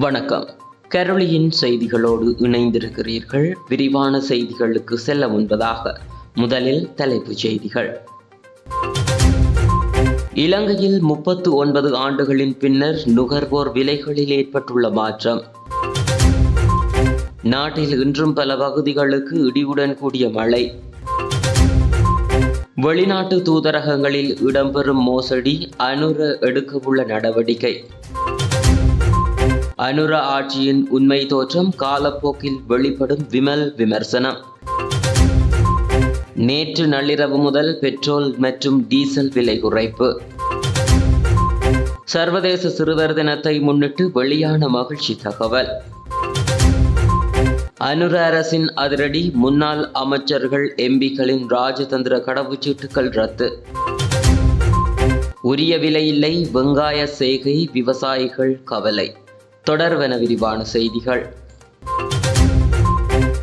வணக்கம். கரோலியின் செய்திகளோடு இணைந்திருக்கிறீர்கள். விரிவான செய்திகளுக்கு செல்ல முன்பதாக முதலில் தலைப்புச் செய்திகள். இலங்கையில் முப்பத்து ஒன்பது ஆண்டுகளின் பின்னர் நுகர்வோர் விலைகளில் ஏற்பட்டுள்ள மாற்றம். நாட்டில் இன்றும் பல பகுதிகளுக்கு இடியுடன் கூடிய மழை. வெளிநாட்டு தூதரகங்களில் இடம்பெறும் மோசடி அனுர எடுக்கவுள்ள நடவடிக்கை. அனுர ஆட்சியின் உண்மை தோற்றம் காலப்போக்கில் வெளிப்படும் விமல் விமர்சனம். நேற்று நள்ளிரவு முதல் பெட்ரோல் மற்றும் டீசல் விலை குறைப்பு. சர்வதேச சிறுவர் தினத்தை முன்னிட்டு வெளியான மகிழ்ச்சி தகவல். அனுர அரசின் அதிரடி முன்னாள் அமைச்சர்கள் எம்பிக்களின் ராஜதந்திர கடவுச்சீட்டுகள் ரத்து. உரிய விலையில்லை வெங்காய செய்கை விவசாயிகள் கவலை. தொடர்வென விரிவான செய்திகள்.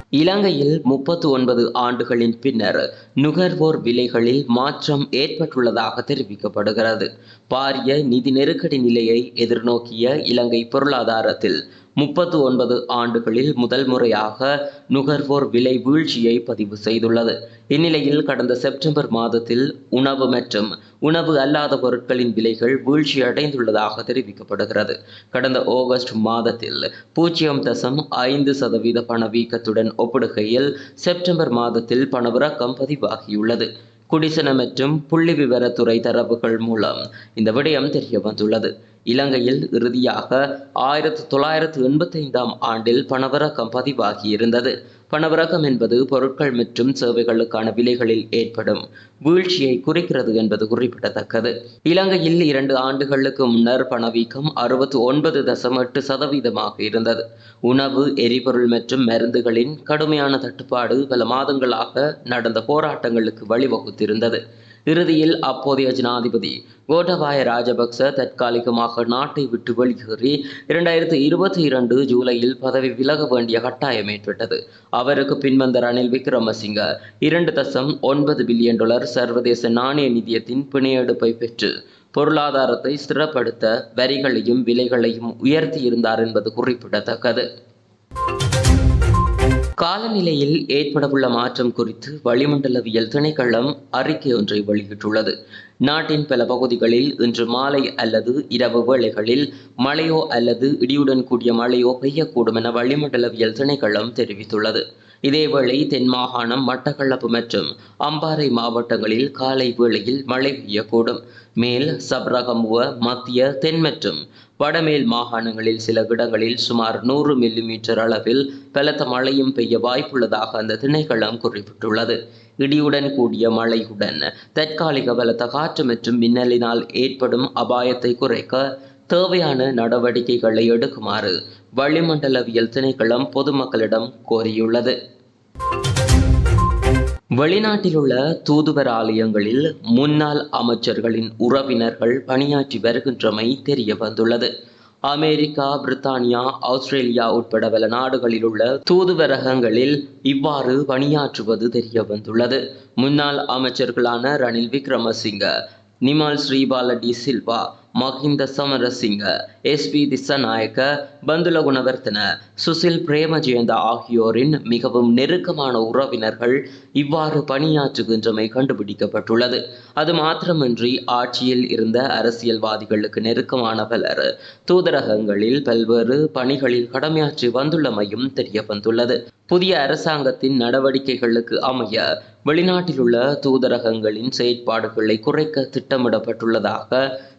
இலங்கையில் முப்பத்து ஒன்பது ஆண்டுகளின் பின்னர் நுகர்வோர் விலைகளில் மாற்றம் ஏற்பட்டுள்ளதாக தெரிவிக்கப்படுகிறது. பாரிய நிதி நெருக்கடி நிலையை எதிர்நோக்கிய இலங்கை பொருளாதாரத்தில் முப்பத்து ஒன்பது ஆண்டுகளில் முதல் முறையாக நுகர்வோர் விலை வீழ்ச்சியை பதிவு செய்துள்ளது. இந்நிலையில் கடந்த செப்டம்பர் மாதத்தில் உணவு மற்றும் உணவு அல்லாத பொருட்களின் விலைகள் வீழ்ச்சி அடைந்துள்ளதாக தெரிவிக்கப்படுகிறது. கடந்த ஆகஸ்ட் மாதத்தில் பூஜ்ஜியம் தசம் ஐந்து சதவீத பணவீக்கத்துடன் ஒப்பிடுகையில் செப்டம்பர் மாதத்தில் பணவிறக்கம் பதிவாகியுள்ளது. குடிசன மற்றும் புள்ளி விவரத்துறை தரவுகள் மூலம் இந்த விடயம் தெரிய வந்துள்ளது இலங்கையில் இறுதியாக ஆயிரத்தி தொள்ளாயிரத்து எண்பத்தைந்தாம் ஆண்டில் பணவரக்கம் பதிவாகியிருந்தது. பணவரக்கம் என்பது பொருட்கள் மற்றும் சேவைகளுக்கான விலைகளில் ஏற்படும் வீழ்ச்சியை குறிக்கிறது என்பது குறிப்பிடத்தக்கது. இலங்கையில் இரண்டு ஆண்டுகளுக்கு முன்னர் பணவீக்கம் அறுபத்தி ஒன்பது தசம் எட்டு சதவீதமாக இருந்தது. உணவு எரிபொருள் மற்றும் மருந்துகளின் கடுமையான தட்டுப்பாடு பல மாதங்களாக நடந்த போராட்டங்களுக்கு வழிவகுத்திருந்தது. இறுதியில் அப்போதைய ஜனாதிபதி கோட்டபாய ராஜபக்ச தற்காலிகமாக நாட்டை விட்டு வெளியேறி இரண்டாயிரத்தி இருபத்தி இரண்டு ஜூலையில் பதவி விலக வேண்டிய கட்டாயம் ஏற்பட்டது. அவருக்கு பின்வந்த ரணில் விக்ரமசிங்க இரண்டு தசம் ஒன்பது பில்லியன் டாலர் சர்வதேச நாணய நிதியத்தின் பிணையெடுப்பை பெற்று பொருளாதாரத்தை ஸ்திரப்படுத்த வரிகளையும் விலைகளையும் உயர்த்தியிருந்தார் என்பது குறிப்பிடத்தக்கது. காலநிலையில் ஏற்படவுள்ள மாற்றம் குறித்து வளிமண்டலவியல் திணைக்களம் அறிக்கை ஒன்றை வெளியிட்டுள்ளது. நாட்டின் பல பகுதிகளில் இன்று மாலை அல்லது இரவு வேளைகளில் மழையோ அல்லது இடியுடன் கூடிய மழையோ பெய்யக்கூடும் என வளிமண்டலவியல் திணைக்களம் தெரிவித்துள்ளது. இதேவேளை தென் மாகாணம் மட்டக்களப்பு மற்றும் அம்பாறை மாவட்டங்களில் காலை வேளையில் மழை பெய்யக்கூடும். மேல் சப்ரகமுவ மத்திய தென் மற்றும் வடமேல் மாகாணங்களில் சில இடங்களில் சுமார் நூறு மில்லிமீட்டர் அளவில் பலத்த மழையும் பெய்ய வாய்ப்புள்ளதாக அந்த திணைக்களம் குறிப்பிட்டுள்ளது. இடியுடன் கூடிய மழையுடன் தற்காலிக பலத்த காற்று மற்றும் மின்னலினால் ஏற்படும் அபாயத்தை குறைக்க தேவையான நடவடிக்கைகளை எடுக்குமாறு வளிமண்டலவியல் திணைக்களம் பொதுமக்களிடம் கோரியுள்ளது. வெளிநாட்டில் உள்ள தூதுவர் ஆலயங்களில் முன்னாள் அமைச்சர்களின் உறவினர்கள் பணியாற்றி வருகின்றமை தெரிய வந்துள்ளது. அமெரிக்கா பிரித்தானியா ஆஸ்திரேலியா உட்பட பல நாடுகளில் உள்ள தூதுவரகங்களில் இவ்வாறு பணியாற்றுவது தெரிய வந்துள்ளது. முன்னாள் அமைச்சர்களான ரணில் விக்ரமசிங்க நிமால் ஸ்ரீபாலடி சில்வா மஹிந்த சமரசிங்க எஸ் பி திசநாயக்க பந்துல குணவர்த்தன சுசில் பிரேமஜெயந்த ஆகியோரின் மிகவும் நெருக்கமான உறவினர்கள் இவ்வாறு பணியாற்றுகின்றமை கண்டுபிடிக்கப்பட்டுள்ளது. அது மாத்திரமின்றி ஆட்சியில் இருந்த அரசியல்வாதிகளுக்கு நெருக்கமான பலர் தூதரகங்களில் பல்வேறு பணிகளில் கடமையாற்றி வந்துள்ளமையும் தெரிய வந்துள்ளது புதிய அரசாங்கத்தின் நடவடிக்கைகளுக்கு அமைய வெளிநாட்டில் உள்ள தூதரகங்களின் செயற்பாடுகளை குறைக்க திட்டமிடப்பட்டுள்ளதாக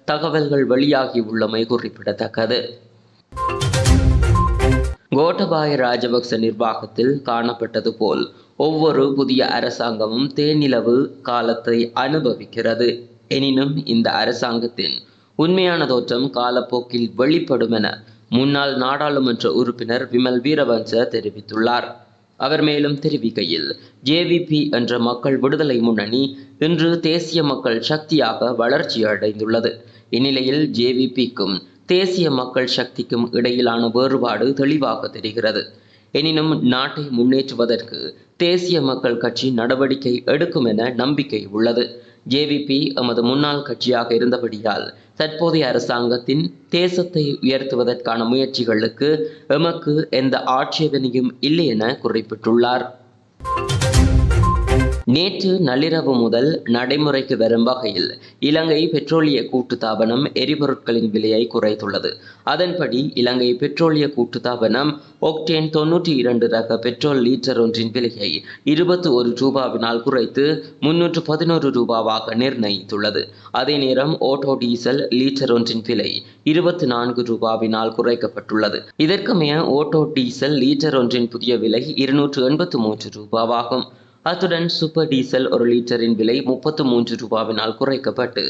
தகவல்கள் வெளியாகியுள்ளமை குறிப்பிடத்தக்கது. கோட்டபாய ராஜபக்ச நிர்வாகத்தில் காணப்பட்டது போல் ஒவ்வொரு புதிய அரசாங்கமும் தேனிலவு காலத்தை அனுபவிக்கிறது. எனினும் இந்த அரசாங்கத்தின் உண்மையான தோற்றம் காலப்போக்கில் வெளிப்படும் என முன்னாள் நாடாளுமன்ற உறுப்பினர் விமல் வீரவன்ச தெரிவித்துள்ளார். அவர் மேலும் தெரிவிக்கையில் ஜேவிபி என்ற மக்கள் விடுதலை முன்னணி இன்று தேசிய மக்கள் சக்தியாக வளர்ச்சி அடைந்துள்ளது இந்நிலையில் ஜேவிபிக்கும் தேசிய மக்கள் சக்திக்கும் இடையிலான வேறுபாடு தெளிவாக தெரிகிறது. எனினும் நாட்டை முன்னேற்றுவதற்கு தேசிய மக்கள் கட்சி நடவடிக்கை எடுக்கும் என நம்பிக்கை உள்ளது. ஜேவிபி எமது முன்னாள் கட்சியாக இருந்தபடியால் தற்போதைய அரசாங்கத்தின் தேசத்தை உயர்த்துவதற்கான முயற்சிகளுக்கு எமக்கு எந்த ஆட்சேபனையும் இல்லை என குறிப்பிட்டுள்ளார். நேற்று நள்ளிரவு முதல் நடைமுறைக்கு வரும் வகையில் இலங்கை பெட்ரோலிய கூட்டுத்தாபனம் எரிபொருட்களின் விலையை குறைத்துள்ளது. அதன்படி இலங்கை பெட்ரோலிய கூட்டுத்தாபனம் ஒக்டேன் தொன்னூற்றி இரண்டு ரக பெட்ரோல் லீட்டர் ஒன்றின் விலையை இருபத்தி ஒரு ரூபாவினால் குறைத்து முன்னூற்று பதினோரு ரூபாவாக நிர்ணயித்துள்ளது. அதே நேரம் ஓட்டோ டீசல் லீட்டர் ஒன்றின் விலை இருபத்தி நான்கு ரூபாவினால் குறைக்கப்பட்டுள்ளது. இதற்கமைய ஓட்டோ டீசல் லீட்டர் ஒன்றின் புதிய விலை இருநூற்று எண்பத்து மூன்று ரூபாவாகும். அத்துடன் சூப்பர் டீசல் ஒரு லிட்டரின் விலை முப்பத்து மூன்று ரூபாவினால் குறைக்கப்பட்டு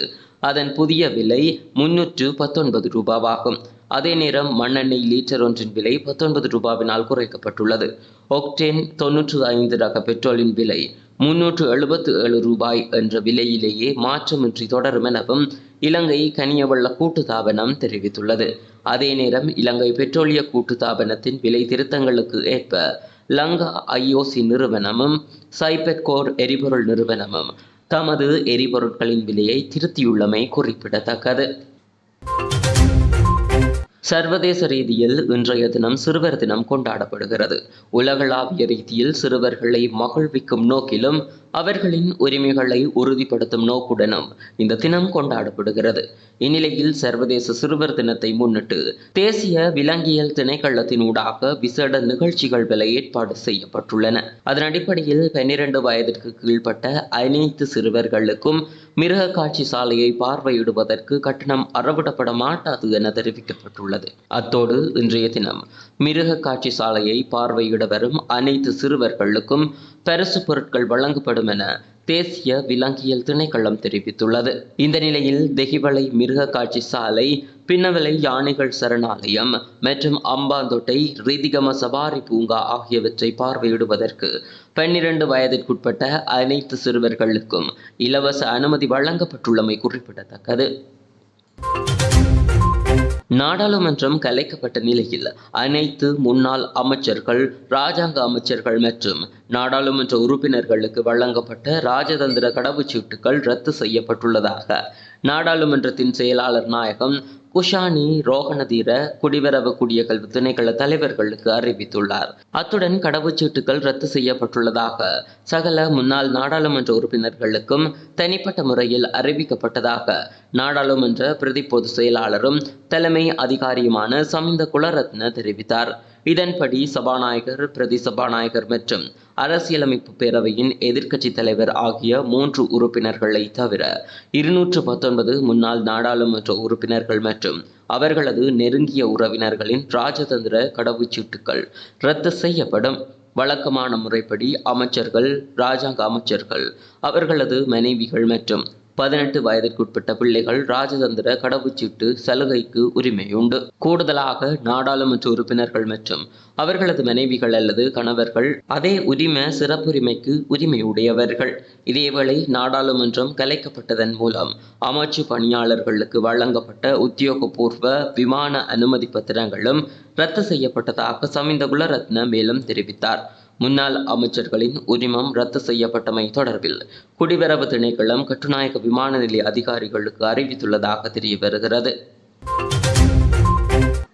அதன் புதிய விலை முன்னூற்று பத்தொன்பது ரூபாவாகும். அதே நேரம் மண்ணெண்ணெய் லீட்டர் ஒன்றின் விலை பத்தொன்பது ரூபாவினால் குறைக்கப்பட்டுள்ளது. ஒக்டேன் தொன்னூற்று ஐந்து ரக பெட்ரோலின் விலை முன்னூற்று எழுபத்து ஏழு ரூபாய் என்ற விலையிலேயே மாற்றமின்றி தொடரும் எனவும் இலங்கை கனியவள்ள கூட்டுத்தாபனம் தெரிவித்துள்ளது. அதே நேரம் இலங்கை பெட்ரோலிய கூட்டுத்தாபனத்தின் விலை திருத்தங்களுக்கு ஏற்ப லங்கா ஐஓசி நிறுவனமும் சைபெக்கோர் எரிபொருள் நிறுவனமும் தமது எரிபொருட்களின் விலையை திருத்தியுள்ளமை குறிப்பிடத்தக்கது. சர்வதேச ரீதியில் இன்றைய தினம் சிறுவர் தினம் கொண்டாடப்படுகிறது. உலகளாவிய ரீதியில் சிறுவர்களை மகிழ்விக்கும் நோக்கிலும் அவர்களின் உரிமைகளை உறுதிப்படுத்தும் நோக்குடனும் இந்த தினம் கொண்டாடப்படுகிறது. இந்நிலையில் சர்வதேச சிறுவர் தினத்தை முன்னிட்டு தேசிய விலங்கியல் திணைக்களத்தினூடாக விசேட நிகழ்ச்சிகள் பல ஏற்பாடு செய்யப்பட்டுள்ளன. அதன் அடிப்படையில் பன்னிரண்டு வயதிற்கு கீழ்ப்பட்ட அனைத்து சிறுவர்களுக்கும் மிருக காட்சி சாலையை பார்வையிடுவதற்கு கட்டணம் அறவிடப்பட மாட்டாது என தெரிவிக்கப்பட்டுள்ளது. அத்தோடு இன்றைய தினம் மிருக காட்சி சாலையை பார்வையிட வரும் அனைத்து சிறுவர்களுக்கும் பரிசு பொருட்கள் வழங்கப்படும் என தேசிய விலங்கியல் திணைக்களம் தெரிவித்துள்ளது. இந்த நிலையில் தெஹிவளை மிருக காட்சி சாலை பின்னவலை யானைகள் சரணாலயம் மற்றும் அம்பாந்தோட்டை ரிதிகம சபாரி பூங்கா ஆகியவற்றை பார்வையிடுவதற்கு பன்னிரண்டு வயதிற்குட்பட்ட அனைத்து சிறுவர்களுக்கும் இலவச அனுமதி வழங்கப்பட்டுள்ளமை குறிப்பிடத்தக்கது. நாடாளுமன்றம் கலைக்கப்பட்ட நிலையில் அனைத்து முன்னாள் அமைச்சர்கள் ராஜாங்க அமைச்சர்கள் மற்றும் நாடாளுமன்ற உறுப்பினர்களுக்கு வழங்கப்பட்ட ராஜதந்திர கடவுச்சீட்டுகள் ரத்து செய்யப்பட்டுள்ளதாக நாடாளுமன்றத்தின் செயலாளர் நாயகம் குஷானி ரோகணதீர குடிவரவு குடியகல்வி திணைக்கள தலைவர்களுக்கு அறிவித்துள்ளார். அத்துடன் கடவுச்சீட்டுகள் ரத்து செய்யப்பட்டுள்ளதாக சகல முன்னாள் நாடாளுமன்ற உறுப்பினர்களுக்கும் தனிப்பட்ட முறையில் அறிவிக்கப்பட்டதாக நாடாளுமன்ற பிரதி பொது செயலாளரும் தலைமை அதிகாரியுமான சமிந்த குலரத்ன தெரிவித்தார். இதன்படி சபாநாயகர் பிரதி சபாநாயகர் மற்றும் அரசியலமைப்பு பேரவையின் எதிர்க்கட்சி தலைவர் ஆகிய மூன்று உறுப்பினர்களை தவிர இருநூற்று பத்தொன்பது முன்னாள் நாடாளுமன்ற உறுப்பினர்கள் மற்றும் அவர்களது நெருங்கிய உறவினர்களின் ராஜதந்திர கடவுச்சீட்டுகள் ரத்து செய்யப்படும். வழக்கமான முறைப்படி அமைச்சர்கள் ராஜாங்க அமைச்சர்கள் அவர்களது மனைவிகள் மற்றும் பதினெட்டு வயதிற்குட்பட்ட பிள்ளைகள் ராஜதந்திர கடவுச்சீட்டு சலுகைக்கு உரிமையுண்டு. கூடுதலாக நாடாளுமன்ற உறுப்பினர்கள் மற்றும் அவர்களது மனைவிகள் அல்லது கணவர்கள் அதே உரிம சிறப்புரிமைக்கு உரிமையுடையவர்கள். இதேவேளை நாடாளுமன்றம் கலைக்கப்பட்டதன் மூலம் அமைச்சு பணியாளர்களுக்கு வழங்கப்பட்ட உத்தியோகபூர்வ விமான அனுமதி பத்திரங்களும் ரத்து செய்யப்பட்டதாக சமிந்த குலரத்ன மேலும் தெரிவித்தார். முன்னாள் அமைச்சர்களின் உரிமம் ரத்து செய்யப்பட்டமை தொடர்பில் குடிவரவு திணைக்களம் கட்டுநாயக்க விமான நிலைய அதிகாரிகளுக்கு அறிவித்துள்ளதாக தெரிய வருகிறது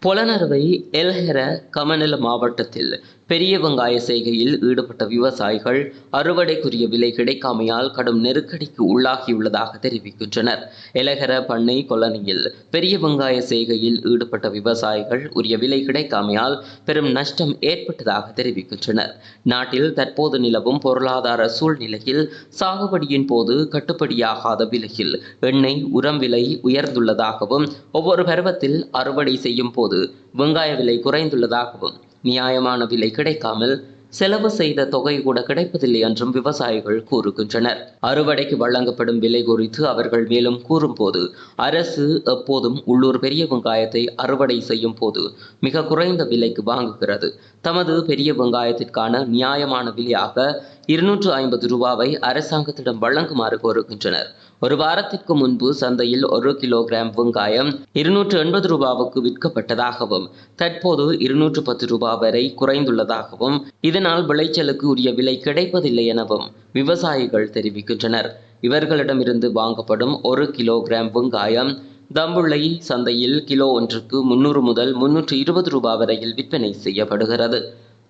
புலனறுவை எல்ஹெர கமநல மாவட்டத்தில் பெரிய வெங்காய செய்கையில் ஈடுபட்ட விவசாயிகள் அறுவடைக்குரிய விலை கிடைக்காமையால் கடும் நெருக்கடிக்கு உள்ளாகியுள்ளதாக தெரிவிக்கின்றனர். எலகர பண்ணை கொலனியில் பெரிய வெங்காய செய்கையில் ஈடுபட்ட விவசாயிகள் உரிய விலை கிடைக்காமையால் பெரும் நஷ்டம் ஏற்பட்டதாக தெரிவிக்கின்றனர். நாட்டில் தற்போது நிலவும் பொருளாதார சூழ்நிலையில் சாகுபடியின் போது கட்டுப்படியாகாத விலையில் எண்ணெய் உரம் விலை உயர்ந்துள்ளதாகவும் ஒவ்வொரு பருவத்தில் அறுவடை செய்யும் போது வெங்காய விலை குறைந்துள்ளதாகவும் நியாயமான விலை கிடைக்காமல் செலவு செய்த தொகை கூட கிடைப்பதில்லை என்றும் விவசாயிகள் கூறுகின்றனர். அறுவடைக்கு வழங்கப்படும் விலை குறித்து அவர்கள் மேலும் கூறும்போது அரசு எப்போதும் உள்ளூர் பெரிய வெங்காயத்தை அறுவடை செய்யும் போது மிக குறைந்த விலைக்கு வாங்குகிறது. தமது பெரிய வெங்காயத்திற்கான நியாயமான விலையாக இருநூற்று ஐம்பது ரூபாவை அரசாங்கத்திடம் வழங்குமாறு கோருகின்றனர். ஒரு வாரத்திற்கு முன்பு சந்தையில் ஒரு கிலோகிராம் வெங்காயம் இருநூற்று எண்பது ரூபாவுக்கு விற்கப்பட்டதாகவும் தற்போது இருநூற்று பத்து ரூபாய் வரை குறைந்துள்ளதாகவும் இதனால் விளைச்சலுக்கு உரிய விலை கிடைப்பதில்லை எனவும் விவசாயிகள் தெரிவிக்கின்றனர். இவர்களிடமிருந்து வாங்கப்படும் ஒரு கிலோகிராம் வெங்காயம் தம்புள்ளை சந்தையில் கிலோ ஒன்றுக்கு முன்னூறு முதல் முன்னூற்று இருபது ரூபாய் வரையில் விற்பனை செய்யப்படுகிறது.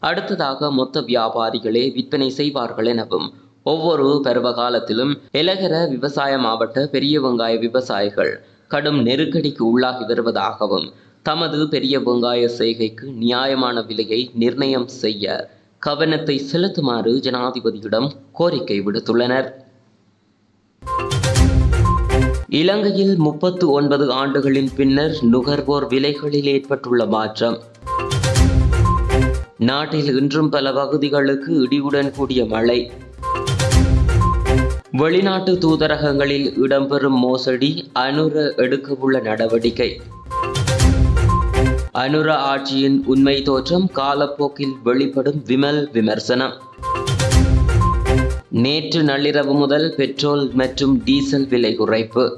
அடுத்ததாக மொத்த வியாபாரிகளே விற்பனை செய்வார்கள் எனவும் ஒவ்வொரு பருவகாலத்திலும் இலகர விவசாய மாவட்ட பெரிய வெங்காய விவசாயிகள் கடும் நெருக்கடிக்கு உள்ளாகி வருவதாகவும் தமது பெரிய வெங்காய செய்கைக்கு நியாயமான விலையை நிர்ணயம் செய்ய கவனத்தை செலுத்துமாறு ஜனாதிபதியிடம் கோரிக்கை விடுத்துள்ளனர். இலங்கையில் முப்பத்து ஒன்பது ஆண்டுகளின் பின்னர் நுகர்வோர் விலைகளில் ஏற்பட்டுள்ள மாற்றம். நாட்டில் இன்றும் பல பகுதிகளுக்கு இடியுடன் கூடிய மழை. வெளிநாட்டு தூதரகங்களில் இடம்பெறும் மோசடி அனுர எடுக்கவுள்ள நடவடிக்கை. அனுர ஆட்சியின் உண்மை தோற்றம் காலப்போக்கில் வெளிப்படும் விமல் விமர்சனம். நேற்று நள்ளிரவு முதல் பெட்ரோல் மற்றும் டீசல் விலை குறைப்பு.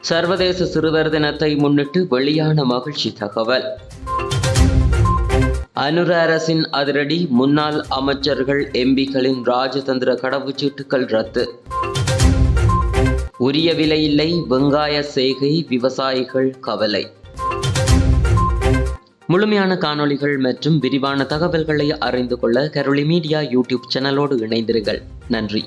சர்வதேச சிறுவர் தினத்தை முன்னிட்டு வெளியான மகிழ்ச்சி தகவல். அனுர அரசின் அதிரடி முன்னாள் அமைச்சர்கள் எம்பிக்களின் ராஜதந்திர கடவுச்சீட்டுகள் ரத்து. உரிய விலையில்லை வெங்காய செய்கை விவசாயிகள் கவலை. முழுமையான காணொளிகள் மற்றும் விரிவான தகவல்களை அறிந்து கொள்ள கரோலி மீடியா யூடியூப் சேனலோடு இணைந்திருங்கள். நன்றி.